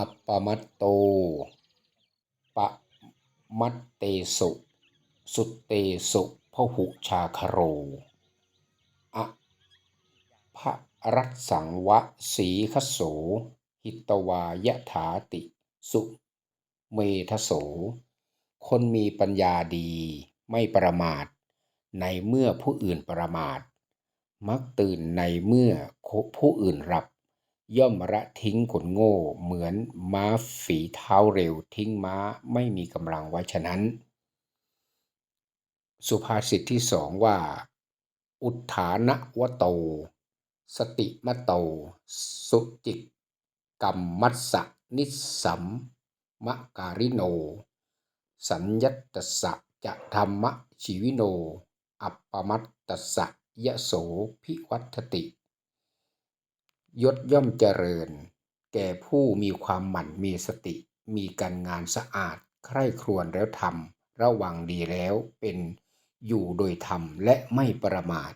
อัปปมัตโตปะมัตเตสุ สุตเตสุพหุชาคโรอะภะรัสสังวะสีคโส หิตวายถาติ สุเมทโส คนมีปัญญาดีไม่ประมาท ในเมื่อผู้อื่นประมาท มักตื่นในเมื่อผู้อื่นหลับ ย่อมละทิ้งคนโง่ เหมือนม้าฝีเท้าเร็ว ทิ้งม้าไม่มีกำลังไว้ฉะนั้น สุภาษิตที่สองว่า อุทานะวะโต สติมะโต สุจิตกัมมัสสะนิสสัมมะการิโน สัญญัตสะจะธรรมะชีวิโน อัปปมัตตสสะยะโสพิวัตติ ยศย่อมเจริญ แก่ผู้มีความหมั่นมีสติ มีการงานสะอาด ใคร่ครวญแล้วทำระวังดีแล้วเป็นอยู่โดยธรรมและไม่ประมาท